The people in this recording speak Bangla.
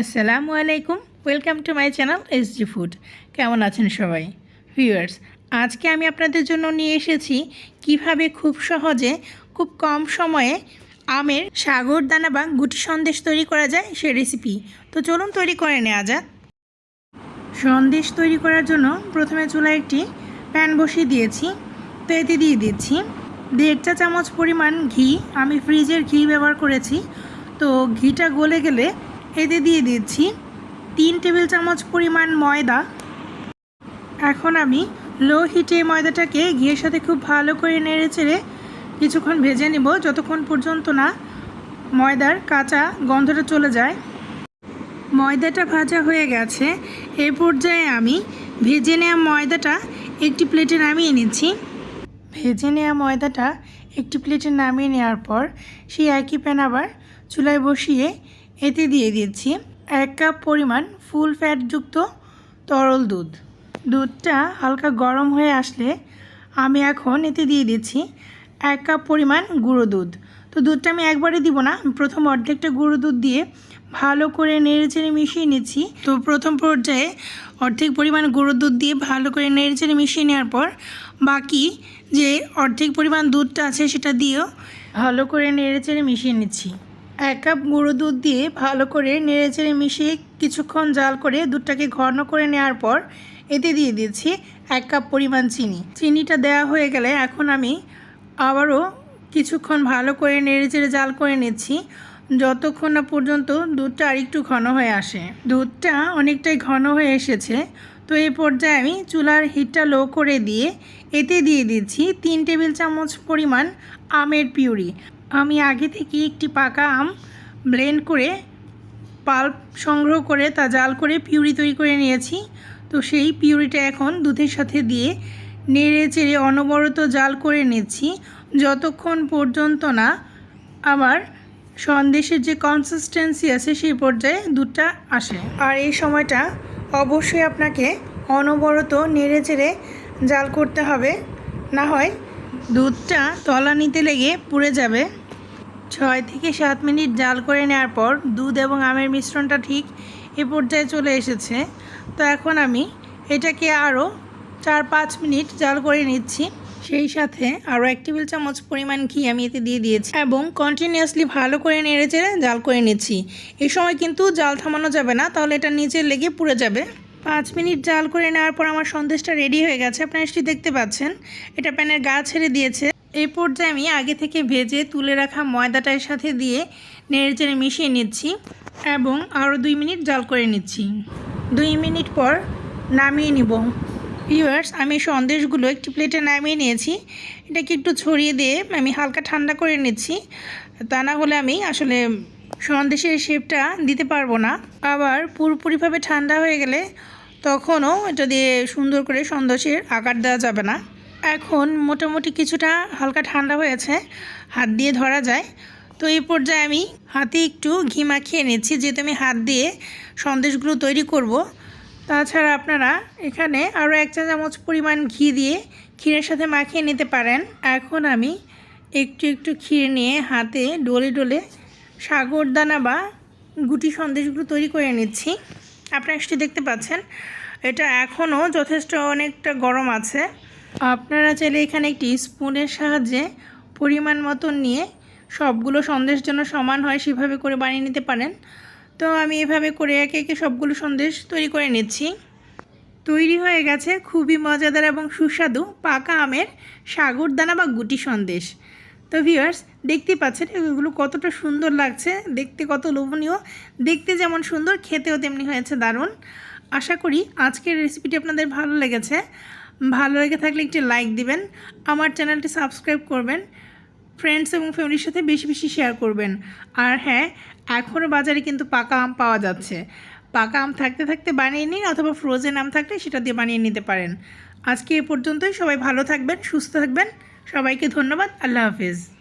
আসসালামু আলাইকুম welcome to my channel S G food কেমন আছেন সবাই? ভিউয়ার্স আজকে আমি আপনাদের জন্য নিয়ে এসেছি কীভাবে খুব সহজে, খুব কম সময়ে আমের সাগর দানা বা গুটি সন্দেশ তৈরি করা যায় সে রেসিপি তো চলুন তৈরি করে নেওয়া যাক। সন্দেশ তৈরি করার জন্য প্রথমে চুলায় একটি প্যান বসিয়ে দিয়েছি। তো এতে দিয়ে দিচ্ছি দেড় চা চামচ পরিমাণ ঘি। আমি ফ্রিজের ঘি ব্যবহার করেছি। তো ঘিটা গলে গেলে এতে দিয়ে দিচ্ছি। তিন টেবিল চামচ পরিমাণ ময়দা। এখন আমি লো হিটে ময়দাটাকে ঘিয়ের সাথে খুব ভালো করে নেড়ে চেড়ে কিছুক্ষণ ভেজে নেব, যতক্ষণ পর্যন্ত না ময়দার কাঁচা গন্ধটা চলে যায়। ময়দাটা ভাজা হয়ে গেছে। এ পর্যায়ে আমি ভেজে নেওয়া ময়দাটা একটি প্লেটে নামিয়ে নিচ্ছি। ভেজে নেওয়া ময়দাটা একটি প্লেটে নামিয়ে নেওয়ার পর সেই একই প্যান আবার চুলায় বসিয়ে এতে দিয়ে দিচ্ছি এক কাপ পরিমাণ ফুল ফ্যাটযুক্ত তরল দুধ। দুধটা হালকা গরম হয়ে আসলে আমি এখন এতে দিয়ে দিচ্ছি এক কাপ পরিমাণ গুঁড়ো দুধ। তো দুধটা আমি একবারে দিব না প্রথম অর্ধেকটা গুঁড়ো দুধ দিয়ে ভালো করে নেড়ে চেড়ে মিশিয়ে নিচ্ছি। তো প্রথম পর্যায়ে অর্ধেক পরিমাণ গুঁড়ো দুধ দিয়ে ভালো করে নেড়ে চেড়ে মিশিয়ে নেওয়ার পর বাকি যে অর্ধেক পরিমাণ দুধটা আছে সেটা দিয়েও ভালো করে নেড়ে চেড়ে মিশিয়ে নিচ্ছি। এক কাপ গুঁড়ো দুধ দিয়ে ভালো করে নেড়ে চেড়ে মিশিয়ে কিছুক্ষণ জাল করে দুধটাকে ঘন করে নেওয়ার পর এতে দিয়ে দিচ্ছি এক কাপ পরিমাণ চিনি। চিনিটা দেওয়া হয়ে গেলে এখন আমি আবারও কিছুক্ষণ ভালো করে নেড়ে চেড়ে জাল করে নিচ্ছি। যতক্ষণ না পর্যন্ত দুধটা আরেকটু ঘন হয়ে আসে। দুধটা অনেকটাই ঘন হয়ে এসেছে। তো এই পর্যায়ে আমি চুলার হিটটা লো করে দিয়ে এতে দিয়ে দিচ্ছি তিন টেবিল চামচ পরিমাণ আমের পিউরি। আমি আগে থেকে একটি পাকা আম ব্লেন্ড করে পাল্প সংগ্রহ করে তা জাল করে পিউরি তৈরি করে নিয়েছি। তো সেই পিউরিটা এখন দুধের সাথে দিয়ে নেড়ে চেড়ে অনবরত জাল করে নিচ্ছি। যতক্ষণ পর্যন্ত না আমার সন্দেশের যে কনসিস্টেন্সি আছে সেই পর্যায়ে দুধটা আসে। আর এই সময়টা অবশ্যই আপনাকে অনবরত নেড়ে চেড়ে জাল করতে হবে। না হয় দুধটা তলানিতে লেগে পুড়ে যাবে। ছয় থেকে সাত মিনিট জাল করে নেওয়ার পর দুধ এবং আমের মিশ্রণটা ঠিক এ পর্যায়ে চলে এসেছে। তো এখন আমি এটাকে আরও চার পাঁচ মিনিট জাল করে নিচ্ছি। সেই সাথে আরও এক টেবিল চামচ পরিমাণ ঘি আমি এতে দিয়ে দিয়েছি এবং কন্টিনিউয়াসলি ভালো করে নেড়ে চেড়ে জাল করে নিচ্ছি। এই সময় কিন্তু জাল থামানো যাবে না, তাহলে এটা নিচে লেগে পুড়ে যাবে। পাঁচ মিনিট জাল করে নেওয়ার পর আমার সন্দেশটা রেডি হয়ে গেছে, আপনারা নিশ্চয়ই দেখতে পাচ্ছেন। এটা প্যানের গা ছেড়ে দিয়েছে। এই পর্যায়ে আমি আগে থেকে ভেজে তুলে রাখা ময়দাটার সাথে দিয়ে নেড়ে চেড়ে মিশিয়ে নিচ্ছি এবং আরও দুই মিনিট জাল করে নিচ্ছি। দুই মিনিট পর নামিয়ে নিব। ভিউয়ার্স আমি সন্দেশগুলো একটি প্লেটে নামিয়ে নিয়েছি। এটাকে একটু ছড়িয়ে দিয়ে আমি হালকা ঠান্ডা করে নিচ্ছি। তা না হলে আমি আসলে সন্দেশের শেপটা দিতে পারব না। আবার পুরোপুরিভাবে ঠান্ডা হয়ে গেলে তখনও এটা দিয়ে সুন্দর করে সন্দেশের আকার দেওয়া যাবে না। এখন মোটামুটি কিছুটা হালকা ঠান্ডা হয়েছে, হাত দিয়ে ধরা যায়। তো এই পর্যায়ে আমি হাতে একটু ঘি মাখিয়ে নিচ্ছি, যেহেতু আমি হাত দিয়ে সন্দেশগুলো তৈরি করব। তাছাড়া আপনারা এখানে আরও এক চা চামচ পরিমাণ ঘি দিয়ে ক্ষীরের সাথে মাখিয়ে নিতে পারেন। এখন আমি একটু একটু ক্ষীর নিয়ে হাতে ডলে ডলে সাগরদানা বা গুটি সন্দেশগুলো তৈরি করে নিচ্ছি। আপনারা সেটি দেখতে পাচ্ছেন, এটা এখনও যথেষ্ট অনেকটা গরম আছে। আপনারা চাইলে এখানে একটি স্পুনের সাহায্যে পরিমাণ মতন নিয়ে সবগুলো সন্দেশ যেন সমান হয় সেভাবে করে বানিয়ে নিতে পারেন। তো আমি এভাবে করে একে একে সবগুলো সন্দেশ তৈরি করে নিচ্ছি। তৈরি হয়ে গেছে খুবই মজাদার এবং সুস্বাদু পাকা আমের সাগরদানা বা গুটি সন্দেশ। তো ভিউয়ার্স দেখতে পাচ্ছেন এগুলো কতটা সুন্দর লাগছে, দেখতে কত লোভনীয়, দেখতে যেমন সুন্দর, খেতেও তেমনি হয়েছে দারুণ। আশা করি আজকের রেসিপিটি আপনাদের ভালো লেগেছে। ভালো লেগে থাকলে একটি লাইক দিবেন, আমার চ্যানেলটি সাবস্ক্রাইব করবেন ফ্রেন্ডস এবং ফ্যামিলির সাথে বেশি বেশি শেয়ার করবেন। আর হ্যাঁ এখনও বাজারে কিন্তু পাকা আম পাওয়া যাচ্ছে। পাকা আম থাকতে থাকতে বানিয়ে নিন অথবা ফ্রোজেন আম থাকলে সেটা দিয়ে বানিয়ে নিতে পারেন। আজকে এ পর্যন্তই, সবাই ভালো থাকবেন, সুস্থ থাকবেন, সবাইকে ধন্যবাদ, আল্লাহ হাফিজ।